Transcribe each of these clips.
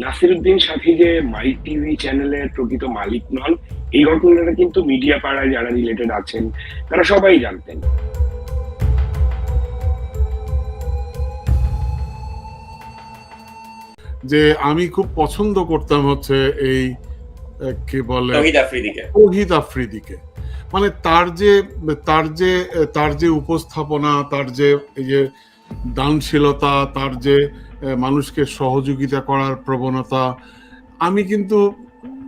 নাসিরুদ্দিন সাথী যে মাই টিভি চ্যানেলের প্রকৃত মালিক নন। এই ঘটনাটা কিন্তু মিডিয়া পাড়ায় যারা রিলেটেড আছেন তারা সবাই জানতেন। যে আমি খুব পছন্দ করতাম হচ্ছে এই কি বলে? তৌহিদ আফ্রিদিকে। মানে তার যে তার যে তার যে উপস্থাপনা তার যে এই যে দানশীলতা তার যে মানুষকে সহযোগিতা করার প্রবণতা। আমি কিন্তু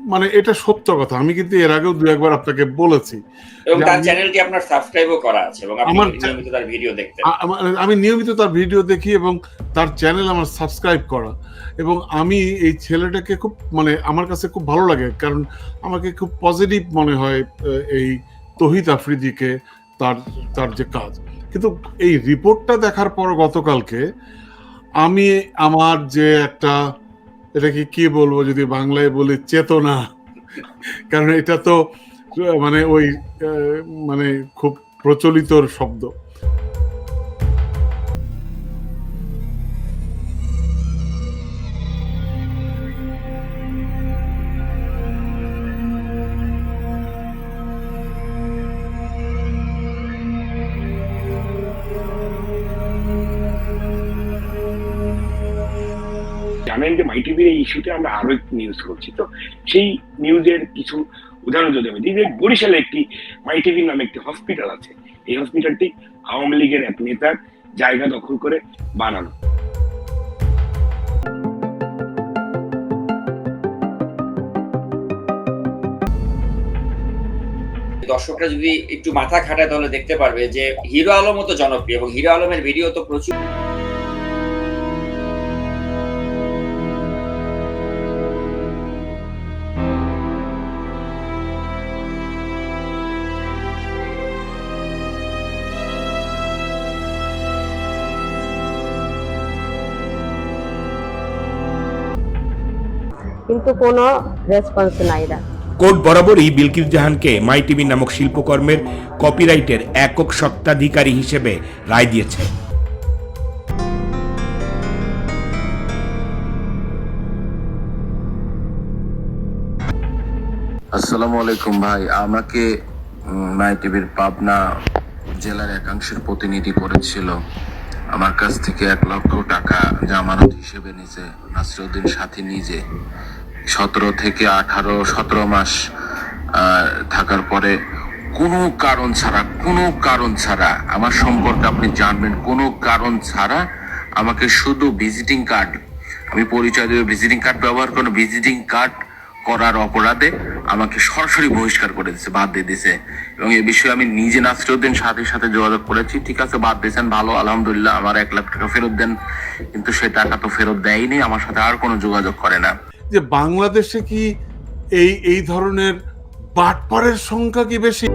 মানে এটা সত্য কথা আমি কিন্তু এর আগেও দু একবার আপনাকে বলেছি এবং তার আমি- চ্যানেলটি আপনার সাবস্ক্রাইবও করা আছে এবং আমার- নিয়মিত তার ভিডিও দেখতেন আমি নিয়মিত তার ভিডিও দেখি এবং তার চ্যানেল আমার সাবস্ক্রাইব করা। এবং আমি এই ছেলেটাকে খুব মানে আমার কাছে খুব ভালো লাগে কারণ আমাকে খুব পজিটিভ মনে হয় এই তহিদ আফ্রিদিকে তার তার যে কাজ। কিন্তু এই রিপোর্টটা দেখার পর গতকালকে আমি আমার যে একটা, এটাকে কি বলব যদি বাংলায় বলি, চেতনা। কারণ এটা তো মানে ওই মানে খুব প্রচলিত শব্দ। জানেন যে মাই টিভির এই ইস্যুতে আমরা আরও একটি নিউজ করছি। তো সেই নিউজের কিছু উদাহরণ যদি আমি দিই বরিশালে একটি মাই টিভি নামে একটি হসপিটাল আছে। এই হসপিটালটি আওয়ামী লীগের এক নেতার জায়গা দখল করে বানানো। দর্শকরা যদি একটু মাথা খাটায় তাহলে দেখতে পারবে যে হিরো আলম তো জনপ্রিয় এবং হিরো আলমের ভিডিও তো প্রচুর। কিন্তু কোনো রেসপন্স নাই রা কোর্ট বরাবরই বিলকিস জাহানকে মাই টিভি নামক শিল্পকর্মের কপিরাইটের একক সত্ত্বাধিকারী হিসেবে রায় দিয়েছে। আসসালামু আলাইকুম ভাই। আমাকে মাই টিভির পাবনা জেলার একাংশের প্রতিনিধি করেছিল। আমার কাছ থেকে এক লক্ষ টাকা জামানত হিসেবে নিছে নাসিরউদ্দিন সাথী নিজে। সতেরো থেকে আঠারো, সতেরো মাস থাকার পরে কোনো কারণ ছাড়া, কোনো কারণ ছাড়া আমার সম্পর্কে আপনি জানবেন, কোনো কারণ ছাড়া আমাকে শুধু ভিজিটিং কার্ড আমি পরিচয় দেবে ভিজিটিং কার্ড ব্যবহার করুন ভিজিটিং কার্ড করার অপরাধে আমাকে সরাসরি বহিষ্কার করে দিছে বাদ দিয়ে দিছে এবং এ বিষয়ে আমি নিজে নাসিরুদ্দিন সাথীর সাথে যোগাযোগ করেছি। ঠিক আছে, বাদ দিয়েছেন, ভালো, আলহামদুলিল্লাহ, আমার এক লাখ টাকা ফেরত দেন। কিন্তু সে টাকা তো ফেরত দেয়নি, আমার সাথে আর কোনো যোগাযোগ করে না। যে বাংলাদেশে কি এই এই ধরনের বাটপারের সংখ্যা কি বেশি?